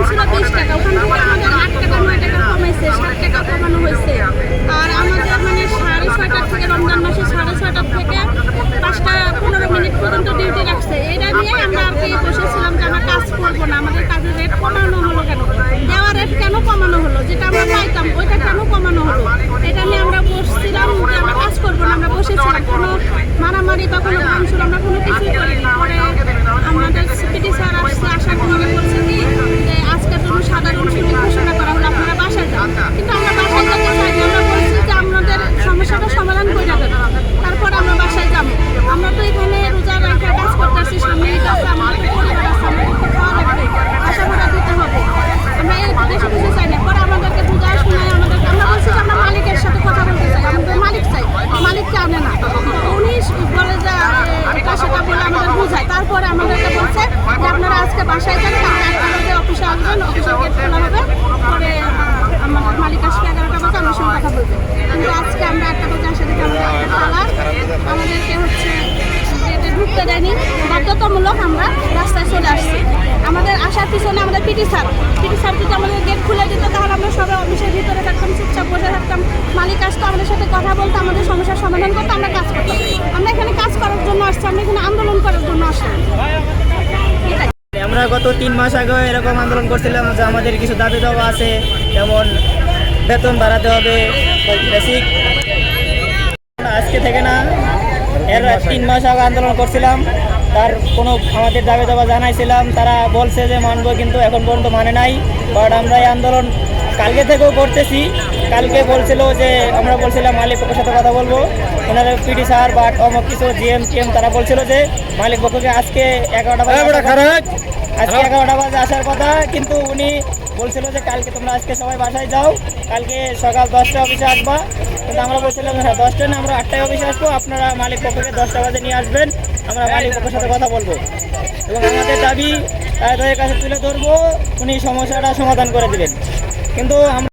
বিশ টাকা, ওখান থেকে আমাদের আট টাকা, নয় টাকা কমাইছে, ষাট টাকা কমানো হয়েছে। আর আমাদের মানে সাড়ে ছয়টার থেকে রমজান মাসে সাড়ে ছয়টার থেকে পাঁচটা পনেরো মিনিট পর্যন্ত ডিউটি রাখছে এটা নিয়ে আমরা আর কি বসেছিলাম যে আমরা কাজ করব না আমাদের কাজের রেট কমানো হলো কেন দেওয়া রেট কেন কমানো হলো যেটা আমরা পাইতাম ওইটা কেন কমানো হলো এটা নিয়ে আমরা বসছিলাম যে আমরা কাজ করব না আমরা বসেছিলাম কোনো মারামারি বা কোনো ভাঙচুর আমরা কোনো কিছুই করিনি পরে আমাদের সিপিটি স্যার আসছে আসার পরে বলছে কি যে আজকের জন্য সাধারণ ছুটি ঘোষণা করা হলো আপনারা বাসায় যান কিন্তু আমরা বাসায় যেতে চাই না। আমরা বলছি যে আমাদের সমস্যাটা সমাধান করে দেবেন তারপর আমরা বাসায় যাব আমরা তো এখানে রোজা রেখে কাজ করতেছি সামনে ঈদ আছে আমাদের পরিবার আছে আমাদের তো খাওয়া লাগবে আশা করা দিতে হবে আমরা এর বেশি কিছু চাই না পরে আমাদেরকে বুঝায় শোনায় আমাদেরকে আমরা বলছি যে আমরা মালিকের সাথে কথা বলতে চাই আমাদের মালিক চাই মালিককে আনে না উনি বলে যে এ, এটা সেটা বলে আমাদের বুঝায় তারপরে আমাদেরকে বলছে যে আপনারা আজকে বাসায় যান কালকে একটা বাজে অফিসে আসবেন অফিসের গেট খোলা হবে পরে আহ, আমাদের মালিক আসবে এগারোটা বাজে আমার সঙ্গে কথা বলবে কিন্তু আজকে আমরা একটা বাজে আসে দেখি আমাদের একটা তালা আমাদেরকে হচ্ছে ঢুকতে দেয়নি বাধ্যতামূলক আমরা রাস্তায় চলে আসছি। আমাদের আসার পিছনে আমাদের পিটি স্যার। পিটি স্যার যদি আমাদের গেট খুলে দিত, তাহলে আমরা সবাই অফিসের ভিতরে থাকতাম, চুপচাপ বসে থাকতাম। মালিক আসতো, আমাদের সাথে কথা বলতো, আমাদের সমস্যার সমাধান করতো, আমরা কাজ করতাম। আমরা এখানে কাজ করার জন্য আসছি, আমরা এখানে আন্দোলন করার জন্য আসছি। আমরা গত তিন মাস আগে এরকম আন্দোলন করছিলাম যে আমাদের কিছু দাবি দাওয়া আছে, যেমন বেতন বাড়াতে হবে, বেসিক। আজকে থেকে না এর তিন মাস আগে আন্দোলন করছিলাম। তার কোনো আমাদের দাবি দাবা জানাইছিলাম। তারা বলছে যে মানব কিন্তু এখন পর্যন্ত মানে নাই। বাট আমরা এই আন্দোলন কালকে থেকেও করতেছি। কালকে বলছিল যে আমরা বলছিলাম মালিক পক্ষের সাথে কথা বলব। ওনারা পিডি স্যার বা অমক কিছু জিএম টিএম তারা বলছিল যে মালিক পক্ষকে আজকে এগারোটা আজকে এগারোটা বাজে আসার কথা কিন্তু উনি বলছিল যে কালকে তোমরা আজকে সবাই বাসায় যাও কালকে সকাল দশটা অফিসে আসবা। কিন্তু আমরা বলছিলাম হ্যাঁ দশটা না আমরা আটটায় অফিসে আসব আপনারা মালিক পক্ষকে দশটা বাজে নিয়ে আসবেন আমরা মালিক পক্ষের সাথে কথা বলব। এবং আমাদের দাবি তাদের কাছে তুলে ধরবো উনি সমস্যাটা সমাধান করে দেবেন। কিন্তু আমরা